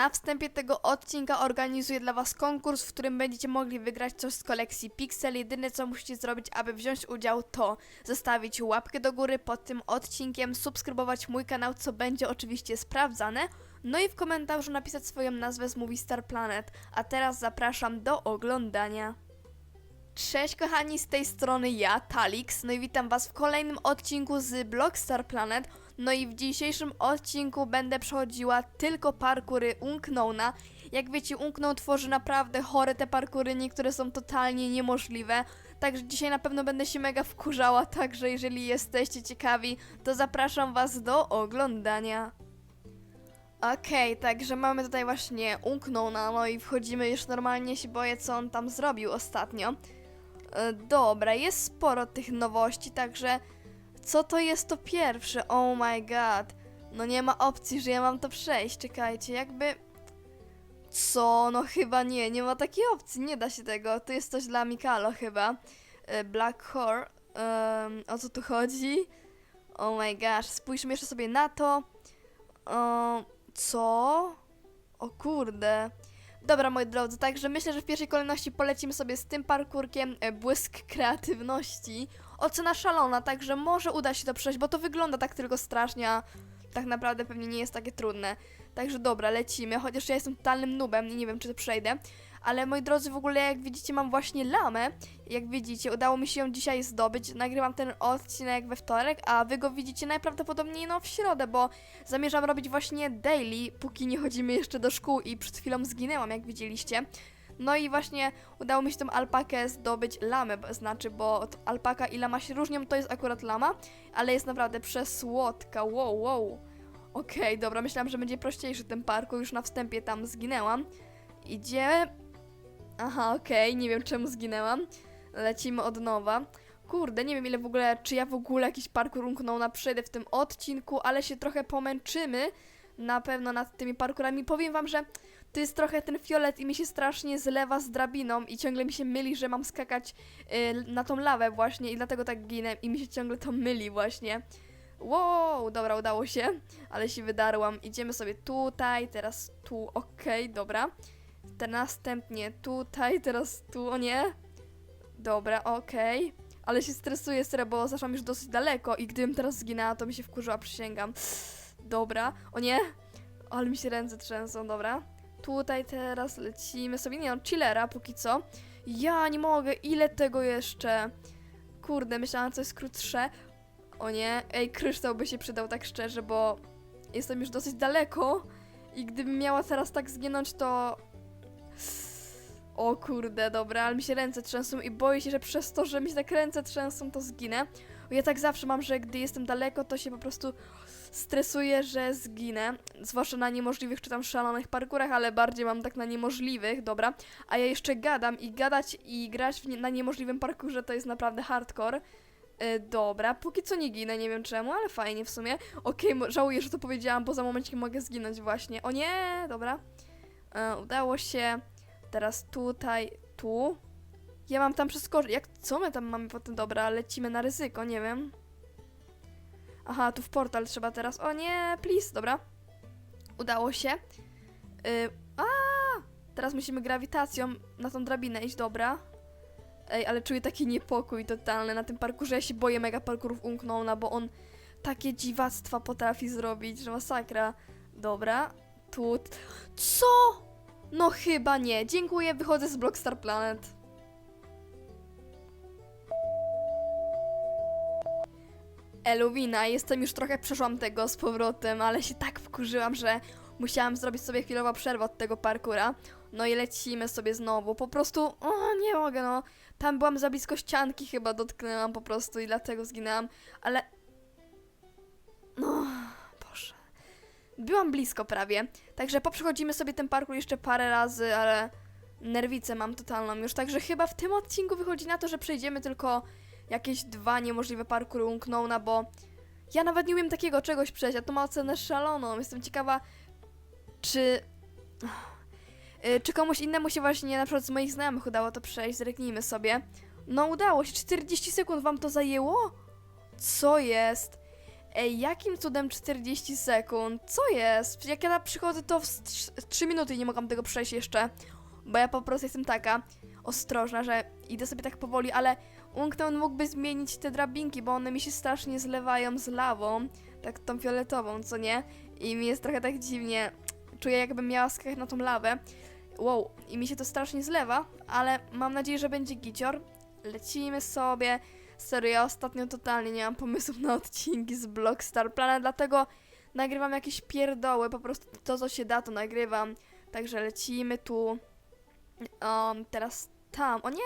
Na wstępie tego odcinka organizuję dla Was konkurs, w którym będziecie mogli wygrać coś z kolekcji Pixel. Jedyne co musicie zrobić, aby wziąć udział, to zostawić łapkę do góry pod tym odcinkiem, subskrybować mój kanał, co będzie oczywiście sprawdzane. No i w komentarzu napisać swoją nazwę z Movie Star Planet. A teraz zapraszam do oglądania. Cześć kochani, z tej strony ja, Talix, no i witam was w kolejnym odcinku z Blockstar Planet. No i w dzisiejszym odcinku będę przechodziła tylko parkury Unknowna. Jak wiecie, Unknown tworzy naprawdę chore te parkury, niektóre są totalnie niemożliwe. Także dzisiaj na pewno będę się mega wkurzała, także jeżeli jesteście ciekawi, to zapraszam was do oglądania. Okej, także mamy tutaj właśnie Unknowna, no i wchodzimy już normalnie, się boję co on tam zrobił ostatnio. E, Dobra, jest sporo tych nowości, także co to jest to pierwsze? Oh my god. No nie ma opcji, że ja mam to przejść. Czekajcie, jakby. Co? No chyba nie, nie ma takiej opcji, nie da się tego. To jest coś dla Mikalo chyba. E, Black Horror. Em, o co tu chodzi? Oh my gosh, spójrzmy jeszcze sobie na to. O, co? O kurde. Dobra, moi drodzy, także myślę, że w pierwszej kolejności polecimy sobie z tym parkurkiem e, błysk kreatywności. Ocena szalona, także może uda się to przejść, bo to wygląda tak tylko strasznie, a tak naprawdę pewnie nie jest takie trudne. Także dobra, lecimy, chociaż ja jestem totalnym nubem i nie wiem, czy to przejdę. Ale moi drodzy, w ogóle jak widzicie mam właśnie lamę. Jak widzicie, udało mi się ją dzisiaj zdobyć. Nagrywam ten odcinek we wtorek, a wy go widzicie najprawdopodobniej no w środę, bo zamierzam robić właśnie daily, póki nie chodzimy jeszcze do szkół i przed chwilą zginęłam, jak widzieliście. No i właśnie udało mi się tą alpakę zdobyć lamę, znaczy, bo alpaka i lama się różnią, to jest akurat lama, ale jest naprawdę przesłodka, wow, wow. Okej, dobra, myślałam, że będzie prościejszy ten parku, już na wstępie tam zginęłam. Idzie... Aha, okej, nie wiem czemu zginęłam. Lecimy od nowa. Kurde, nie wiem ile w ogóle, czy ja w ogóle jakiś parkour umknął na przejdę w tym odcinku, ale się trochę pomęczymy na pewno nad tymi parkurami. Powiem wam, że to jest trochę ten fiolet i mi się strasznie zlewa z drabiną i ciągle mi się myli, że mam skakać y, na tą lawę właśnie i dlatego tak ginę i mi się ciągle to myli właśnie. Wow, dobra, udało się, ale się wydarłam. Idziemy sobie tutaj, teraz tu, okej, dobra. Te następnie tutaj, teraz tu, o nie. Dobra, okej. Ale się stresuję, serio, bo zaszłam już dosyć daleko i gdybym teraz zginęła, to mi się wkurzyła, przysięgam. Dobra, o nie. Ale mi się ręce trzęsą, dobra. Tutaj teraz lecimy sobie, nie no, chillera póki co. Ja nie mogę, ile tego jeszcze? Kurde, myślałam, co jest krótsze. O nie, ej, kryształ by się przydał tak szczerze, bo jestem już dosyć daleko i gdybym miała teraz tak zginąć, to... O kurde, dobra, ale mi się ręce trzęsą i boję się, że przez to, że mi się tak ręce trzęsą, to zginę. Ja tak zawsze mam, że gdy jestem daleko, to się po prostu stresuję, że zginę. Zwłaszcza na niemożliwych czy tam szalonych parkurach, ale bardziej mam tak na niemożliwych, dobra. A ja jeszcze gadam i gadać i grać nie, na niemożliwym parkurze to jest naprawdę hardcore. E, dobra, póki co nie ginę, nie wiem czemu, ale fajnie w sumie. Okej, mo- żałuję, że to powiedziałam, bo za momencik mogę zginąć właśnie. O nie, dobra. E, udało się. Teraz tutaj, tu. Ja mam tam przeskoczyć. Jak, co my tam mamy potem? Dobra, lecimy na ryzyko, nie wiem. Aha, tu w portal trzeba teraz. O nie, please, dobra. Udało się. Y, a, teraz musimy grawitacją na tą drabinę iść, dobra. Ej, ale czuję taki niepokój totalny na tym parkurze. Ja się boję mega parkurów Unknowna, bo on takie dziwactwa potrafi zrobić, że masakra. Dobra, tu. Co? No chyba nie. Dziękuję, wychodzę z Blockstar Planet. Eluwina, jestem już trochę przeszłam tego z powrotem, ale się tak wkurzyłam, że musiałam zrobić sobie chwilową przerwę od tego parkura. No i lecimy sobie znowu. Po prostu, o nie mogę, no. Tam byłam za blisko ścianki, chyba dotknęłam po prostu i dlatego zginęłam, ale. Byłam blisko prawie. Także poprzechodzimy sobie ten parkour jeszcze parę razy, ale nerwicę mam totalną już. Także chyba w tym odcinku wychodzi na to, że przejdziemy tylko jakieś dwa niemożliwe parkury Unknowna, bo ja nawet nie umiem takiego czegoś przejść, a to ma ocenę szaloną. Jestem ciekawa, czy... Y, Czy komuś innemu się właśnie, na przykład z moich znajomych udało to przejść, zreknijmy sobie. No udało się, 40 sekund wam to zajęło? Co jest? Ej, jakim cudem 40 sekund? Co jest? Jak ja przychodzę, to w 3 minuty nie mogłam tego przejść jeszcze. Bo ja po prostu jestem taka ostrożna, że idę sobie tak powoli, ale Unknown mógłby zmienić te drabinki, bo one mi się strasznie zlewają z lawą. Tak tą fioletową, co nie? I mi jest trochę tak dziwnie. Czuję, jakbym miała skakać na tą lawę. Wow, i mi się to strasznie zlewa, ale mam nadzieję, że będzie gicior. Lecimy sobie. Serio, ja ostatnio totalnie nie mam pomysłów na odcinki z Blockstar Planet, dlatego nagrywam jakieś pierdoły, po prostu to, co się da, to nagrywam. Także lecimy tu. Teraz tam. O nie!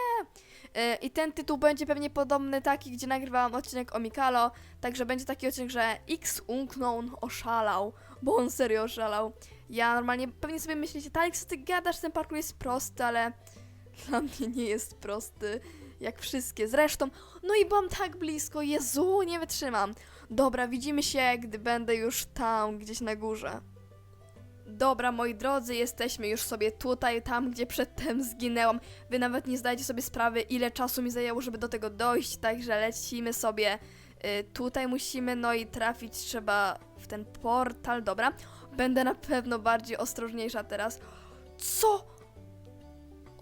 Yy, I ten tytuł będzie pewnie podobny taki, gdzie nagrywałam odcinek o Mikalo. Także będzie taki odcinek, że X Unknown oszalał, bo on serio oszalał. Ja normalnie pewnie sobie myślicie, tak, co ty gadasz, ten parkour jest prosty, ale dla mnie nie jest prosty. Jak wszystkie. Zresztą, no i byłam tak blisko, Jezu, nie wytrzymam. Dobra, widzimy się, gdy będę już tam, gdzieś na górze. Dobra, moi drodzy, jesteśmy już sobie tutaj, tam, gdzie przedtem zginęłam. Wy nawet nie zdajecie sobie sprawy, ile czasu mi zajęło, żeby do tego dojść, także lecimy sobie. Y, tutaj musimy, no i trafić trzeba w ten portal, dobra. Będę na pewno bardziej ostrożniejsza teraz. Co?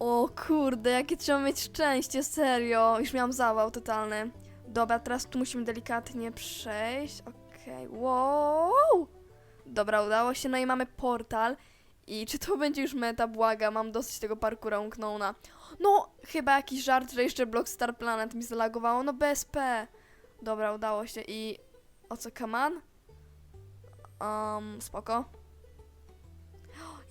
O kurde, jakie trzeba mieć szczęście, serio. Już miałam zawał totalny. Dobra, teraz tu musimy delikatnie przejść. Okej, wow! Dobra, udało się, no i mamy portal. I czy to będzie już meta? Błaga, mam dosyć tego parkura Unknowna. No, chyba jakiś żart, że jeszcze Block Star Planet mi zalagowało. No BSP. Dobra, udało się i... O co, kaman? Um, spoko.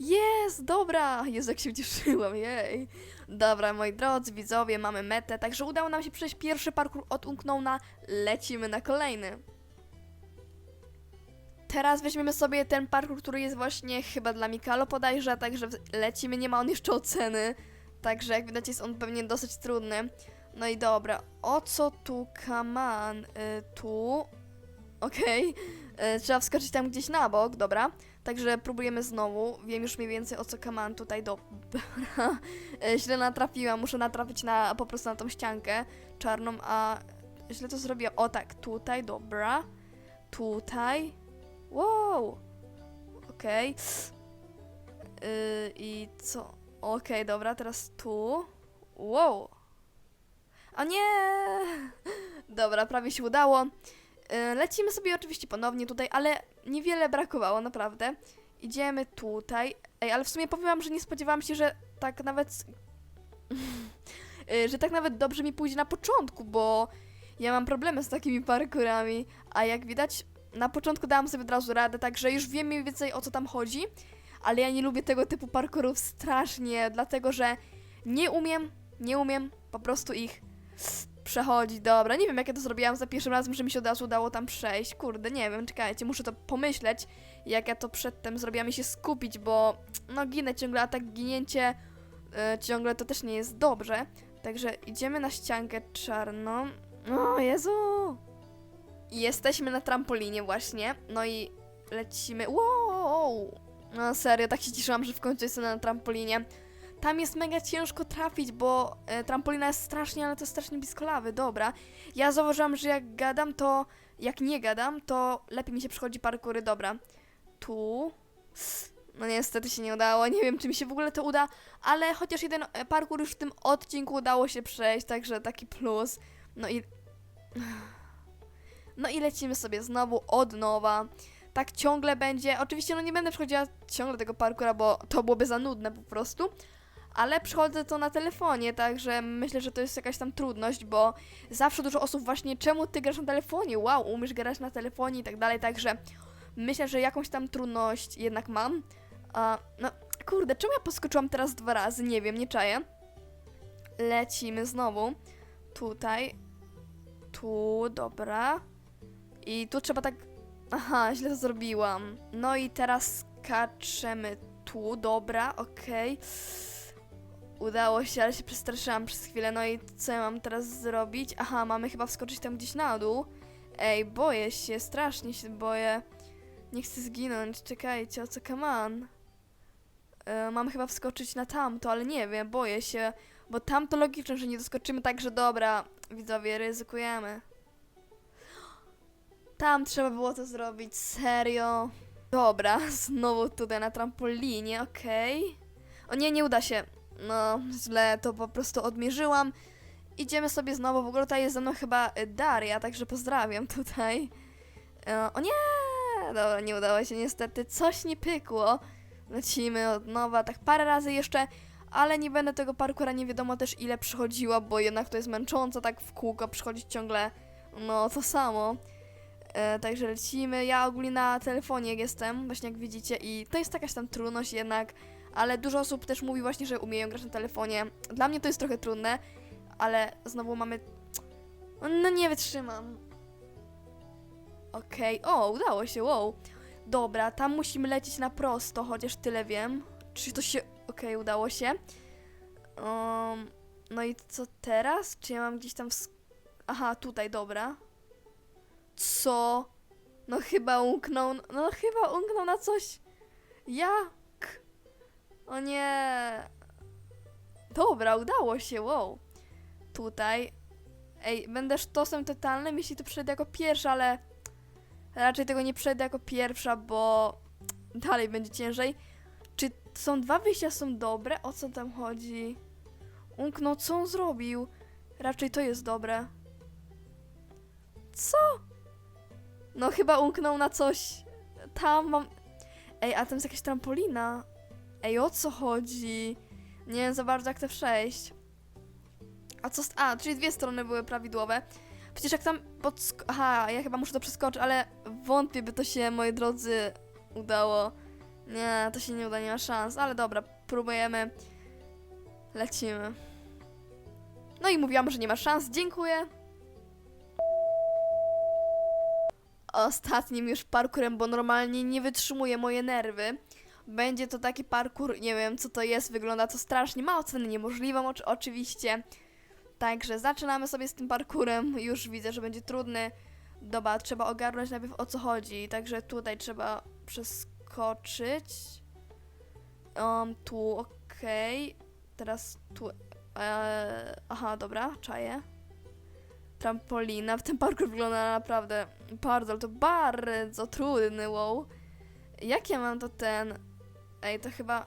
Jest, dobra! Jezu, jak się ucieszyłam, jej. Dobra, moi drodzy widzowie, mamy metę, także udało nam się przejść pierwszy parkour od Unknowna. Lecimy na kolejny. Teraz weźmiemy sobie ten parkour, który jest właśnie chyba dla Mikalo podajże, także lecimy, nie ma on jeszcze oceny. Także jak widać jest on pewnie dosyć trudny. No i dobra, o co tu kaman? Y, tu. Okej. Y, Trzeba wskoczyć tam gdzieś na bok, dobra. Także próbujemy znowu. Wiem już mniej więcej o co kaman tutaj, dobra. Y, Źle natrafiłam, muszę natrafić na, po prostu na tą ściankę czarną, a źle to zrobię. O tak, tutaj, dobra. Tutaj. Wow! Okej. Yy, I co? Okej, dobra, teraz tu. Wow! A nie! Dobra, prawie się udało. Yy, lecimy sobie oczywiście ponownie tutaj, ale niewiele brakowało, naprawdę. Idziemy tutaj. Ej, ale w sumie powiem wam, że nie spodziewałam się, że tak nawet... yy, że tak nawet dobrze mi pójdzie na początku, bo ja mam problemy z takimi parkurami, a jak widać, na początku dałam sobie od razu radę, także już wiem mniej więcej o co tam chodzi, ale ja nie lubię tego typu parkurów strasznie, dlatego że nie umiem, nie umiem po prostu ich przechodzić. Dobra, nie wiem jak ja to zrobiłam za pierwszym razem, że mi się od razu udało tam przejść. Kurde, nie wiem, czekajcie, muszę to pomyśleć, jak ja to przedtem zrobiłam i się skupić, bo no ginę ciągle, a tak ginięcie e, ciągle to też nie jest dobrze. Także idziemy na ściankę czarną. O Jezu! Jesteśmy na trampolinie właśnie, no i lecimy. Wow! No serio, tak się cieszyłam, że w końcu jestem na trampolinie. Tam jest mega ciężko trafić, bo e, trampolina jest strasznie, ale to strasznie blisko lawy, dobra. Ja zauważyłam, że jak gadam, to jak nie gadam, to lepiej mi się przychodzi parkury, dobra. Tu. No niestety się nie udało, nie wiem czy mi się w ogóle to uda, ale chociaż jeden e, parkour już w tym odcinku udało się przejść, także taki plus. No i... No i lecimy sobie znowu od nowa. Tak ciągle będzie. Oczywiście no nie będę przechodziła ciągle tego parkura, bo to byłoby za nudne po prostu. Ale przychodzę to na telefonie, także myślę, że to jest jakaś tam trudność, bo zawsze dużo osób właśnie, czemu ty grasz na telefonie? Wow, umiesz grać na telefonie i tak dalej, także myślę, że jakąś tam trudność jednak mam. A, no, kurde, czemu ja poskoczyłam teraz dwa razy? Nie wiem, nie czaję. Lecimy znowu. Tutaj. Tu, dobra. I tu trzeba tak. Aha, źle to zrobiłam. No i teraz skaczemy tu, dobra, okej. Udało się, ale się przestraszyłam przez chwilę. No i co ja mam teraz zrobić? Aha, mamy chyba wskoczyć tam gdzieś na dół. Ej, boję się, strasznie się boję. Nie chcę zginąć, czekajcie, o co on? E, mam chyba wskoczyć na tamto, ale nie wiem, boję się. Bo tamto logiczne, że nie doskoczymy, także dobra, widzowie, ryzykujemy. Tam trzeba było to zrobić, serio. Dobra, znowu tutaj na trampolinie, okej. O nie, nie uda się. No, źle to po prostu odmierzyłam. Idziemy sobie znowu, w ogóle tutaj jest ze mną chyba y, Daria, także pozdrawiam tutaj. E, O nie! Dobra, nie udało się niestety, coś nie pykło. Lecimy od nowa, tak parę razy jeszcze, ale nie będę tego parkura nie wiadomo też ile przychodziła, bo jednak to jest męczące tak w kółko przychodzić ciągle, no to samo. E, także lecimy. Ja ogólnie na telefonie jestem, właśnie jak widzicie, i to jest jakaś tam trudność jednak, ale dużo osób też mówi właśnie, że umieją grać na telefonie. Dla mnie to jest trochę trudne, ale znowu mamy. No nie wytrzymam. Okej, o, udało się, wow. Dobra, tam musimy lecieć na prosto, chociaż tyle wiem. Czy to się. Okej, udało się. Um, no i co teraz? Czy ja mam gdzieś tam. Aha, tutaj, dobra. Co? No chyba umknął. No chyba umknął na coś. Jak? O nie. Dobra, udało się, wow. Tutaj. Ej, będę sztosem totalnym, jeśli to przejdę jako pierwsza, ale raczej tego nie przejdę jako pierwsza, bo dalej będzie ciężej. Czy są dwa wyjścia są dobre? O co tam chodzi? Umknął, co on zrobił? Raczej to jest dobre. Co? No chyba umknął na coś. Tam mam... Ej, a tam jest jakaś trampolina. Ej, o co chodzi? Nie wiem za bardzo jak to przejść. A co... A, czyli dwie strony były prawidłowe. Przecież jak tam podsk... Aha, ja chyba muszę to przeskoczyć, ale wątpię, by to się, moi drodzy, udało. Nie, to się nie uda, nie ma szans. Ale dobra, próbujemy. Lecimy. No i mówiłam, że nie ma szans. Dziękuję. Ostatnim już parkurem, bo normalnie nie wytrzymuje moje nerwy. Będzie to taki parkur, nie wiem co to jest, wygląda to strasznie, ma ocenę niemożliwą oczy- oczywiście. Także zaczynamy sobie z tym parkurem, już widzę, że będzie trudny. Dobra, trzeba ogarnąć najpierw o co chodzi, także tutaj trzeba przeskoczyć. Um, tu, okej. Teraz tu, e, aha, dobra, czaję. Trampolina, ten parkour wygląda naprawdę bardzo, to bardzo trudny, wow. Jak ja mam to ten... Ej, to chyba...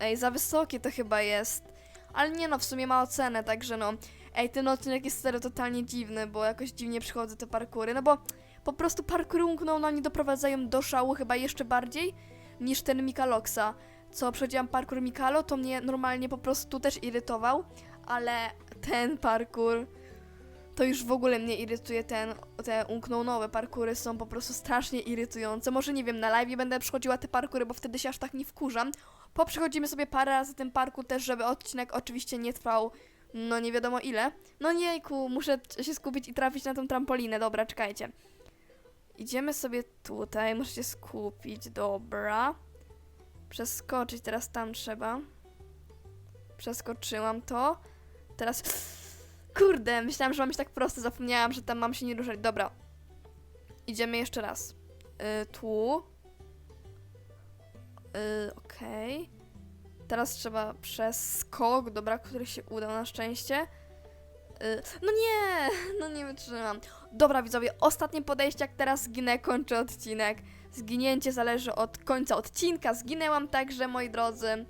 Ej, za wysokie to chyba jest. Ale nie no, w sumie ma ocenę, także no. Ej, ten odcinek jest serio totalnie dziwny, bo jakoś dziwnie przychodzą te parkury, no bo po prostu parkury no oni doprowadzają do szału chyba jeszcze bardziej niż ten Mikaloxa. Co przechodziłam parkour Mikalo, to mnie normalnie po prostu też irytował, ale ten parkour to już w ogóle mnie irytuje ten, te umkną nowe parkury są po prostu strasznie irytujące. Może nie wiem, na live będę przychodziła te parkury, bo wtedy się aż tak nie wkurzam. Poprzechodzimy sobie parę razy ten parkour też, żeby odcinek oczywiście nie trwał no nie wiadomo ile. No jejku, muszę się skupić i trafić na tą trampolinę. Dobra, czekajcie. Idziemy sobie tutaj, muszę się skupić, dobra. Przeskoczyć, teraz tam trzeba. Przeskoczyłam to. Teraz... Kurde, myślałam, że mam być tak prosto, zapomniałam, że tam mam się nie ruszać. Dobra. Idziemy jeszcze raz. Y, tu. Y, Okej. Teraz trzeba przez skok, dobra, który się udał na szczęście. Y, No nie, no nie wytrzymam. Dobra, widzowie, ostatnie podejście, jak teraz zginę, kończę odcinek. Zginięcie zależy od końca odcinka. Zginęłam także, moi drodzy.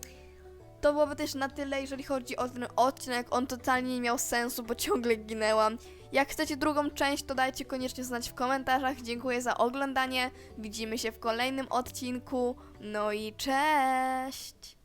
To byłoby też na tyle, jeżeli chodzi o ten odcinek. On totalnie nie miał sensu, bo ciągle ginęłam. Jak chcecie drugą część, to dajcie koniecznie znać w komentarzach. Dziękuję za oglądanie. Widzimy się w kolejnym odcinku. No i cześć!